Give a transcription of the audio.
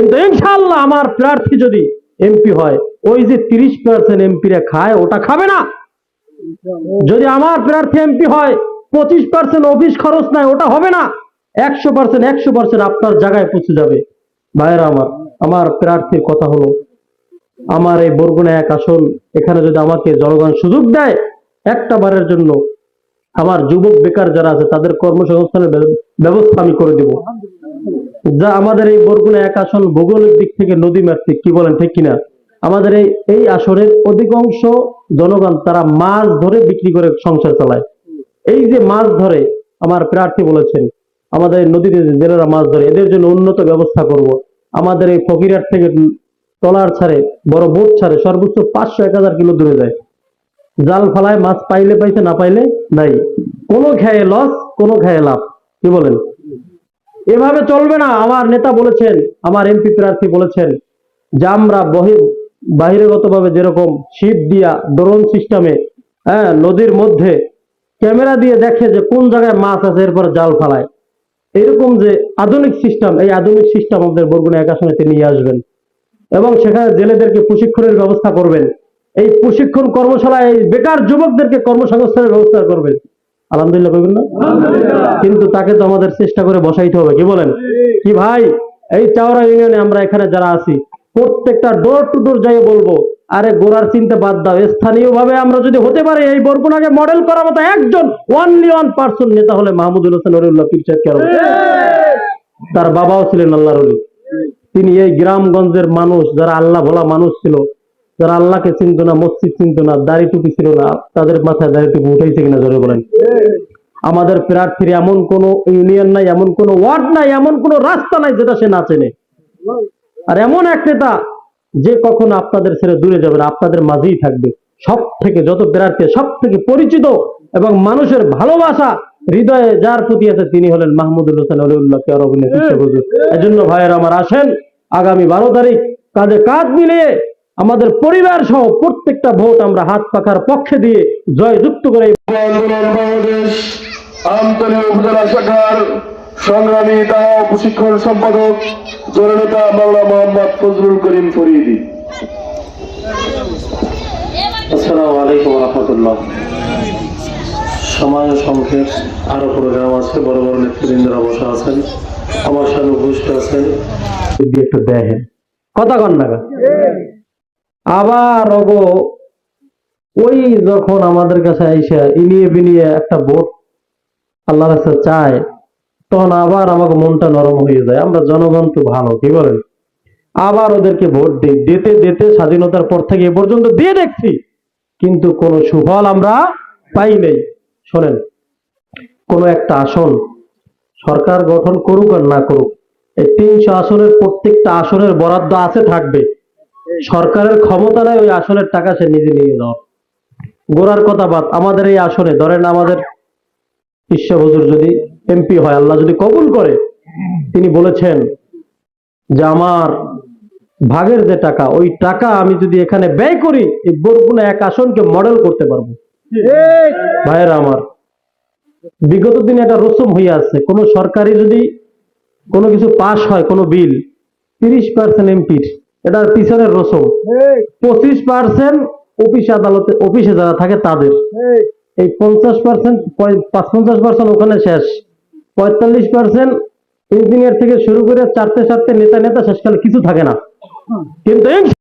কিন্তু ইনশাল্লাহ আমার প্রার্থী যদি এমপি হয়, ওই যে তিরিশ পার্সেন্ট এমপিরা খায়, ওটা খাবে না। যদি আমার প্রার্থী এমপি হয়, পঁচিশ পার্সেন্ট অফিস খরচ নাই, ওটা হবে না। একশো পার্সেন্ট একশো পার্সেন্ট আপনার জায়গায় পৌঁছে যাবে। ভাইয়েরা আমার আমার প্রার্থীর কথা হলো, আমার এই বরগুনা এক আসন, এখানে যদি আমাকে জনগণ সুযোগ দেয় একটা বারের জন্য আমার যুবক বেকার যারা আছে, তাদের কর্মসংস্থানের ব্যবস্থা আমি করে দেব। যা আমাদের এই বরগুনা এক আসন ভৌগোলিক দিক থেকে নদী মাতৃক কি বলেন, ঠিক কিনা? আমাদের এই এই আসনের অধিকাংশ জনগণ তারা মাছ ধরে বিক্রি করে সংসার চালায়। এই যে মাছ ধরে, আমার প্রার্থী বলেছেন, আমাদের নদীতে জেলেরা মাছ ধরে, এদের জন্য উন্নত ব্যবস্থা করব। আমাদের এই ফকিরহাট থেকে ট্রলার ছাড়ে, বড় বোট ছাড়ে, সর্বোচ্চ পাঁচশো এক হাজার কিলো দূরে যায়। জাল ফালায়, মাছ পাইলে পাইছে, না পাইলে নাই। কোনো খেয়ে লস কোনো খেয়ে লাভ, কি বলেন? এভাবে চলবে না, আমার নেতা বলেছেন, আমার এমপি প্রার্থী বলেছেন, যে আমরা বহি বাহিরগত ভাবে যেরকম শীত দিয়া ড্রোন সিস্টেমে হ্যাঁ নদীর মধ্যে ক্যামেরা দিয়ে দেখে যে কোন জায়গায় মাছ আছে, এরপর জাল ফালায়। এরকম যে আধুনিক সিস্টেম এই আধুনিক সিস্টেম আমাদের বরগুনা একাশনেতে নিয়ে আসবেন। এবং সেখানে জেলেদেরকে প্রশিক্ষণের ব্যবস্থা করবেন। এই প্রশিক্ষণ কর্মশালায় এই বেকার যুবকদেরকে কর্মসংস্থানের ব্যবস্থা করবেন। আলহামদুলিল্লাহ বলবেন না? কিন্তু তাকে তো আমাদের চেষ্টা করে বসাইতে হবে কি বলেন? কি ভাই এই চাওড়া ইউনিয়নে আমরা এখানে যারা আছি প্রত্যেকটা ডোর টু ডোর যাই বলব আরে গোড়ার চিন্তা বাদ দাও। স্থানীয় ভাবে আমরা যদি হতে পারি এই বরগুনাকে মডেল করার মতো একজন ওয়ানলি ওয়ান পার্সন নেতা হলে মাহমুদুল হোসেন অরিউল্লাহ পিরচাদ কেরম তার বাবাও ছিলেন আল্লাহর তিনি এই গ্রামগঞ্জের মানুষ যারা আল্লাহ ভোলা মানুষ ছিল যারা আল্লাহকে চিনত না, মসজিদ চিনত না, দাড়ি টুপি ছিল না, তাদের মাথায় দাড়ি টুপি উঠেছে কিনা জোরে বলেন। আমাদের প্রার্থীর এমন কোন ইউনিয়ন নাই, এমন কোন ওয়ার্ড নাই, এমন কোন রাস্তা নাই যেটা সে না চেনে। আর এমন এক নেতা যে কখনো আপনাদের ছেড়ে দূরে যাবে না, আপনাদের মাঝেই থাকবে। সব থেকে যত প্রার্থী সব থেকে পরিচিত এবং মানুষের ভালোবাসা হৃদয়ে যার প্রতি আছে, তিনি হলেন মাহমুদুল হোসেন আলিউল্লাহ কেয়ার অভিনয় এজন্য ভাইয়ের আমার আসেন, আগামী বারো তারিখ কাজে কাজ মিলিয়ে আমাদের পরিবার সহ প্রত্যেকটা ভোট আমরা হাত পাখার পক্ষে দিয়ে জয়যুক্ত করে আমতলী উপজেলা শাখার সংগ্রামী দাহ প্রশিক্ষণ সম্পাদক জননেতা মাওলা মোহাম্মদ ফজলুল করিম ফরিদি। আসসালামু আলাইকুম রহমতুল্লাহ। সংক্ষেপ আরও প্রোগ্রাম আছে বড় বড় নেতৃবৃন্দরা বসে আছেন আমার সামনে উপস্থিত আছেন। দিয়ে একটু দেখেন। কথা কন না আবার অগো ওই যখন আমাদের কাছে আইসা ইনিয়ে বিনিয়ে একটা ভোট আল্লাহর কাছে চায়, তখন আবার আমাকে মনটা নরম হয়ে যায়। আমরা জনগণ তো ভালো, কি বলেন? আবার ওদেরকে ভোট দিই। দিতে দিতে স্বাধীনতার পর থেকে এ পর্যন্ত দিয়ে দেখছি, কিন্তু কোনো সুফল আমরা পাই নেই। শোনেন, কোনো একটা আসন সরকার গঠন করুক আর না করুক, এই তিনশো আসনের প্রত্যেকটা আসনের বরাদ্দ আছে, থাকবে। সরকারের ক্ষমতা নেই, ওই আসনের টাকা সে নিজে নিয়ে যাওয়া গোড়ার কথা বাদ, আমাদের এই আসনে, ধরেন আমাদের ঈশ্বর যদি এমপি হয়, আল্লাহ যদি কবুল করে, তিনি বলেছেন যে আমার ভাগের যে টাকা, ওই টাকা আমি যদি এখানে ব্যয় করি, এই বরগুনা এক আসনকে মডেল করতে পারব। ভাইয়েরা আমার, বিগত দিনে একটা রসম হয়ে আছে। কোন সরকারি যদি কোনো কিছু পাশ হয়, কোনো বিল তিরিশ পার্সেন্ট এমপির এটার পিছনের রসম পঁচিশ পার্সেন্ট অফিস আদালতে অফিসে যারা থাকে তাদের। এই। পঞ্চাশ পার্সেন্ট পাঁচ পঞ্চাশ পার্সেন্ট ওখানে শেষ। পঁয়তাল্লিশ পার্সেন্ট ইঞ্জিনিয়ার থেকে শুরু করে চারটে চারটে নেতা নেতা শেষকালে কিছু থাকে না। কিন্তু